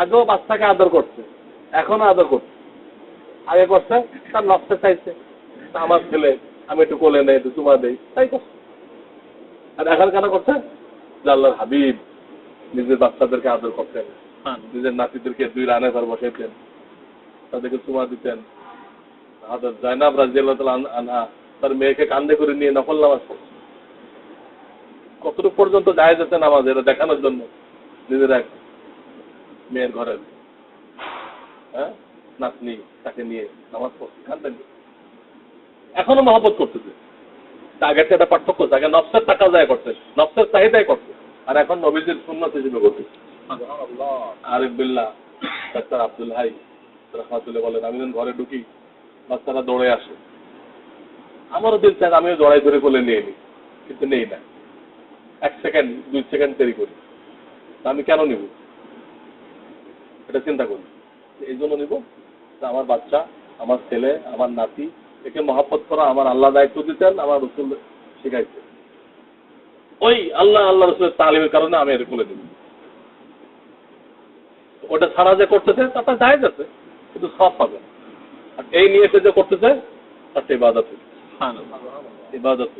আগেও বাচ্চাকে আদর করছে এখনও আদর করছে। আগে করছে তার নকশা চাইছে আমার ছেলে আমি একটু কোলে নেই একটু চুমা দেই তাই করছে। আর এখন কেন করছে? যে আল্লাহর হাবিব নিজের বাচ্চাদেরকে আদর করতেন নিজের নাতিদেরকে দুই রানে ঘর বসাইতেন তাদেরকে চুমা দিতেন। হাজর জাইনাব রাজিয়াল্লাহ আনহা তার মেয়েকে কান্দে করে নিয়ে নকল নামাজ পড়ছে। কতটুকু পর্যন্ত যায় যেতে নামাজ এটা দেখানোর জন্য নিজের এক মেয়ের ঘরের হ্যাঁ? নাতনি তাকে নিয়ে নামাজ পড়ছে। কান্দেন এখনও মহব্বত করতেছে। আগের একটা পার্থক্য আছে। আগে নফসের টাকা যায় করতে নফসের চাহিদাই করতে। আর এখন নবীজির সুন্নত হিসেবে করতে আরিফ বিল্লাহ ডাক্তার আব্দুল হাই রহমাতুল্লাহ বলেন আমি যখন ঘরে ঢুকি বাচ্চারা দৌড়ে আসে। আমারও দিল চায় আমিও জড়াই ধরে কোলে নিয়ে নিই কিন্তু নেই না। এক সেকেন্ড দুই সেকেন্ড দেরি করি। তা আমি কেন নিব? এটা চিন্তা করি। এই জন্য নিব আমার বাচ্চা আমার ছেলে আমার নাতি একে মহাব্বত করা আমার আল্লাহ দায়িত্ব দিতেন আমার রসুল শিখাইছে ওই আল্লাহ আল্লাহ রসুলের তালিমের কারণে আমি এটা খুলে দিব ওটা ছাড়া যে করতেছে তাতে যায় যাচ্ছে কিন্তু সব পাবে আর এই নিয়ে এসে যে করতেছে তার ইবাদত ইবাদত